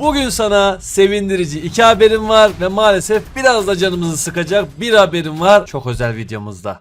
Bugün sana sevindirici iki haberim var ve maalesef biraz da canımızı sıkacak bir haberim var. Çok özel videomuzda.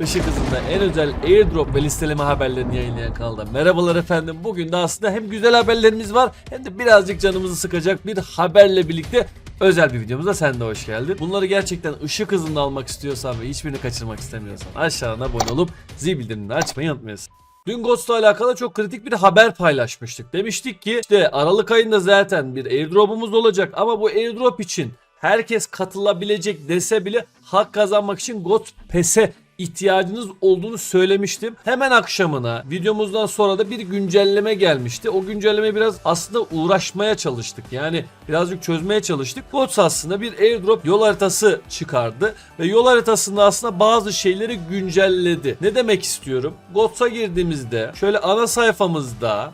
Işık hızında en özel airdrop ve listeleme haberlerini yayınlayan kanalda. Merhabalar efendim. Bugün de aslında hem güzel haberlerimiz var hem de birazcık canımızı sıkacak bir haberle birlikte özel bir videomuza sen de hoş geldin. Bunları gerçekten ışık hızında almak istiyorsan ve hiçbirini kaçırmak istemiyorsan aşağıdan abone olup zil bildirimini açmayı unutmayasın. Dün Ghost'la alakalı çok kritik bir haber paylaşmıştık. Demiştik ki işte Aralık ayında zaten bir airdrop'umuz olacak ama bu airdrop için herkes katılabilecek dese bile hak kazanmak için Ghost Pass'e ihtiyacınız olduğunu söylemiştim. Hemen akşamına videomuzdan sonra da bir güncelleme gelmişti. O güncelleme biraz aslında uğraşmaya çalıştık. Yani birazcık çözmeye çalıştık. GOTS aslında bir airdrop yol haritası çıkardı ve yol haritasında aslında bazı şeyleri güncelledi. Ne demek istiyorum? GOTS'a girdiğimizde şöyle ana sayfamızda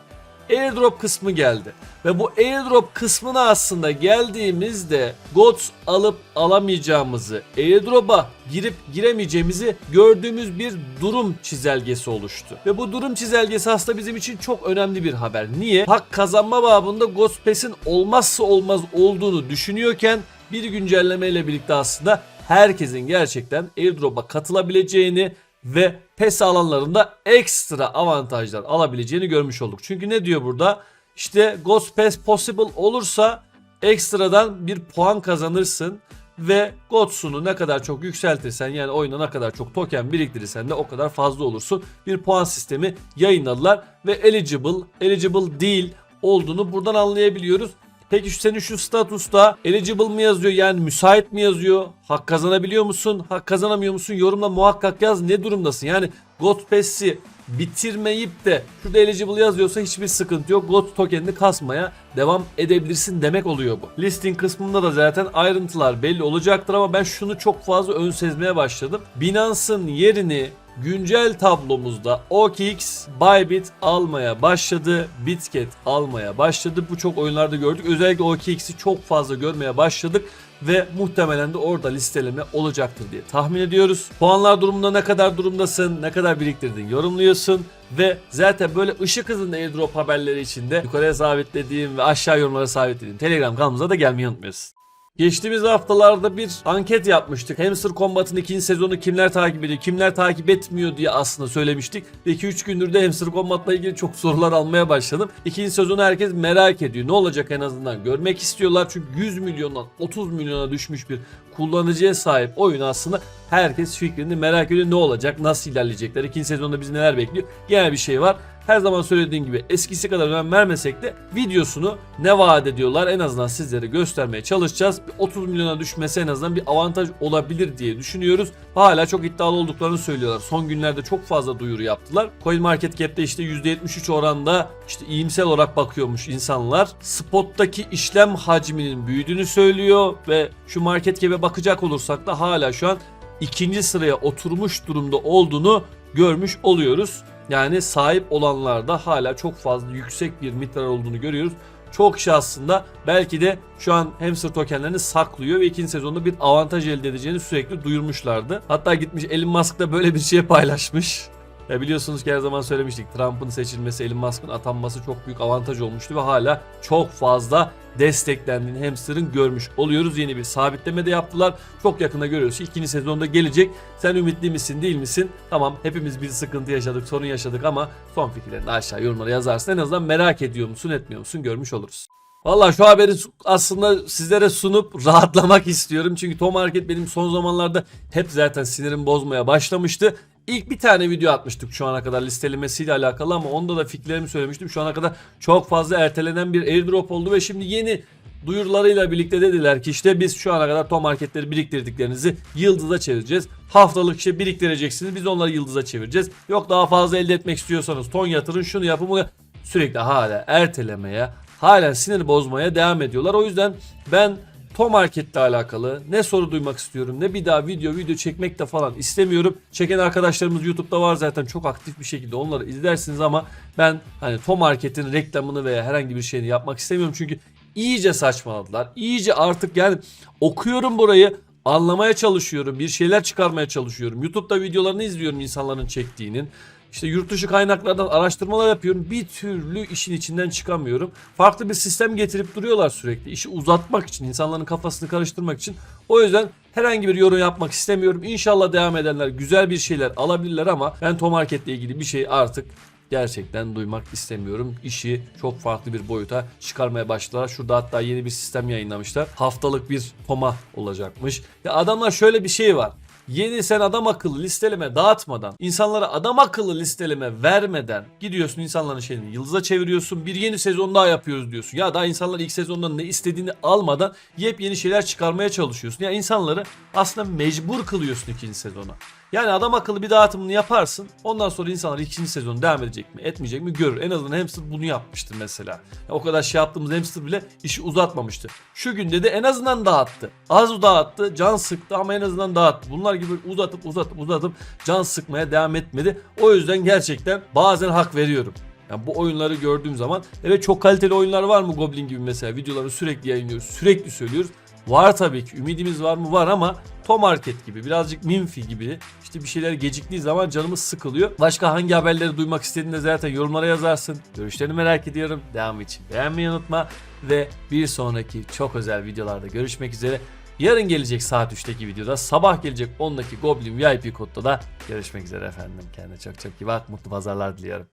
airdrop kısmı geldi. Ve bu airdrop kısmına aslında geldiğimizde GOTS alıp alamayacağımızı, airdrop'a girip giremeyeceğimizi gördüğümüz bir durum çizelgesi oluştu. Ve bu durum çizelgesi aslında bizim için çok önemli bir haber. Niye? Hak kazanma babında GOTS Pass'in olmazsa olmaz olduğunu düşünüyorken bir güncelleme ile birlikte aslında herkesin gerçekten airdrop'a katılabileceğini ve PES alanlarında ekstra avantajlar alabileceğini görmüş olduk. Çünkü ne diyor burada? İşte Ghost Pass Possible olursa ekstradan bir puan kazanırsın ve Gods'unu ne kadar çok yükseltirsen yani oyuna ne kadar çok token biriktirirsen de o kadar fazla olursun. Bir puan sistemi yayınladılar ve eligible, eligible değil olduğunu buradan anlayabiliyoruz. Peki senin şu statusta eligible mi yazıyor yani müsait mi yazıyor? Hak kazanabiliyor musun? Hak kazanamıyor musun? Yorumla muhakkak yaz ne durumdasın? Yani God Pass'i bitirmeyip de şurada eligible yazıyorsa hiçbir sıkıntı yok. God tokenini kasmaya devam edebilirsin demek oluyor bu. Listing kısmında da zaten ayrıntılar belli olacaktır ama ben şunu çok fazla ön sezmeye başladım. Binance'ın yerini güncel tablomuzda OKX, Bybit almaya başladı. Bitget almaya başladı. Bu çok oyunlarda gördük. Özellikle OKX'i çok fazla görmeye başladık ve muhtemelen de orada listeleme olacaktır diye tahmin ediyoruz. Puanlar durumunda ne kadar durumdasın, ne kadar biriktirdin yorumluyorsun ve zaten böyle ışık hızında airdrop haberleri için de yukarıya sabitlediğim ve aşağı yorumlara sabitlediğim Telegram kanalımıza da gelmeyi unutmuyorsun. Geçtiğimiz haftalarda bir anket yapmıştık. Hamster Combat'ın ikinci sezonu kimler takip ediyor, kimler takip etmiyor diye aslında söylemiştik. Ve 2-3 gündür de Hamster Combat'la ilgili çok sorular almaya başladım. İkinci sezonu herkes merak ediyor. Ne olacak en azından görmek istiyorlar. Çünkü 100 milyondan 30 milyona düşmüş bir kullanıcıya sahip oyun aslında herkes fikrini merak ediyor. Ne olacak, nasıl ilerleyecekler, ikinci sezonda bizi neler bekliyor. Genel bir şey var. Her zaman söylediğim gibi eskisi kadar önem vermesek de videosunu ne vaat ediyorlar en azından sizlere göstermeye çalışacağız. Bir 30 milyona düşmesi en azından bir avantaj olabilir diye düşünüyoruz. Hala çok iddialı olduklarını söylüyorlar. Son günlerde çok fazla duyuru yaptılar. CoinMarketCap'te işte %73 oranda işte iyimsel olarak bakıyormuş insanlar. Spot'taki işlem hacminin büyüdüğünü söylüyor ve şu market cap'e bakacak olursak da hala şu an ikinci sıraya oturmuş durumda olduğunu görmüş oluyoruz. Yani sahip olanlarda hala çok fazla yüksek bir miktar olduğunu görüyoruz. Çok kişi aslında belki de şu an hamster tokenlerini saklıyor ve ikinci sezonda bir avantaj elde edeceğini sürekli duyurmuşlardı. Hatta gitmiş Elon Musk da böyle bir şey paylaşmış. Ya biliyorsunuz ki her zaman söylemiştik Trump'ın seçilmesi, Elon Musk'ın atanması çok büyük avantaj olmuştu ve hala çok fazla desteklendiğini hamster'ın görmüş oluyoruz. Yeni bir sabitleme de yaptılar. Çok yakında görüyoruz ki ikinci sezonda gelecek. Sen ümitli misin değil misin? Tamam hepimiz bir sıkıntı yaşadık, sorun yaşadık ama son fikirlerini aşağı yorumlara yazarsın. En azından merak ediyor musun, etmiyor musun görmüş oluruz. Valla şu haberi aslında sizlere sunup rahatlamak istiyorum. Çünkü Tom Market benim son zamanlarda hep zaten sinirim bozmaya başlamıştı. İlk bir tane video atmıştık şu ana kadar listelemesiyle alakalı ama onda da fikirlerimi söylemiştim. Şu ana kadar çok fazla ertelenen bir airdrop oldu ve şimdi yeni duyurularıyla birlikte dediler ki işte biz şu ana kadar Tom marketleri biriktirdiklerinizi yıldıza çevireceğiz. Haftalık işte biriktireceksiniz biz onları yıldıza çevireceğiz. Yok daha fazla elde etmek istiyorsanız ton yatırın şunu yapın bunu sürekli hala ertelemeye halen sinir bozmaya devam ediyorlar. O yüzden ben Tom Market'le alakalı ne soru duymak istiyorum ne bir daha video video çekmek de falan istemiyorum. Çeken arkadaşlarımız YouTube'da var zaten çok aktif bir şekilde onları izlersiniz ama ben hani Tom Market'in reklamını veya herhangi bir şeyini yapmak istemiyorum çünkü iyice saçmaladılar. İyice artık yani okuyorum burayı Anlamaya çalışıyorum. Bir şeyler çıkarmaya çalışıyorum. YouTube'da videolarını izliyorum insanların çektiğinin. İşte yurt dışı kaynaklardan araştırmalar yapıyorum. Bir türlü işin içinden çıkamıyorum. Farklı bir sistem getirip duruyorlar sürekli. İşi uzatmak için, insanların kafasını karıştırmak için. O yüzden herhangi bir yorum yapmak istemiyorum. İnşallah devam edenler güzel bir şeyler alabilirler ama ben Tomarket'le ilgili bir şey artık gerçekten duymak istemiyorum. İşi çok farklı bir boyuta çıkarmaya başladılar. Şurada hatta yeni bir sistem yayınlamışlar. Haftalık bir koma olacakmış. Ya adamlar şöyle bir şey var. Yeni sen adam akıllı listeleme dağıtmadan, insanlara adam akıllı listeleme vermeden gidiyorsun insanların şeyini yıldıza çeviriyorsun. Bir yeni sezon daha yapıyoruz diyorsun. Ya daha insanlar ilk sezondan ne istediğini almadan yepyeni şeyler çıkarmaya çalışıyorsun. Ya insanları aslında mecbur kılıyorsun ikinci sezona. Yani adam akıllı bir dağıtımını yaparsın. Ondan sonra insanlar ikinci sezon devam edecek mi, etmeyecek mi görür. En azından Hamster bunu yapmıştı mesela. Ya o kadar şey yaptığımız Hamster bile işi uzatmamıştı. Şu günde de en azından dağıttı. Az dağıttı, can sıktı ama en azından dağıttı. Bunlar gibi uzatıp uzatıp uzatıp can sıkmaya devam etmedi. O yüzden gerçekten bazen hak veriyorum. Yani bu oyunları gördüğüm zaman evet çok kaliteli oyunlar var mı Goblin gibi mesela videoları sürekli yayınlıyoruz, sürekli söylüyoruz. Var tabii ki. Ümidimiz var mı? Var ama Tomarket gibi, birazcık Minfi gibi işte bir şeyler geciktiği zaman canımız sıkılıyor. Başka hangi haberleri duymak istediğinde zaten yorumlara yazarsın. Görüşlerini merak ediyorum. Devam için beğenmeyi unutma ve bir sonraki çok özel videolarda görüşmek üzere. Yarın gelecek saat 3'teki videoda, sabah gelecek 10'daki Goblin VIP kodda da görüşmek üzere efendim. Kendine çok çok iyi bak. Mutlu pazarlar diliyorum.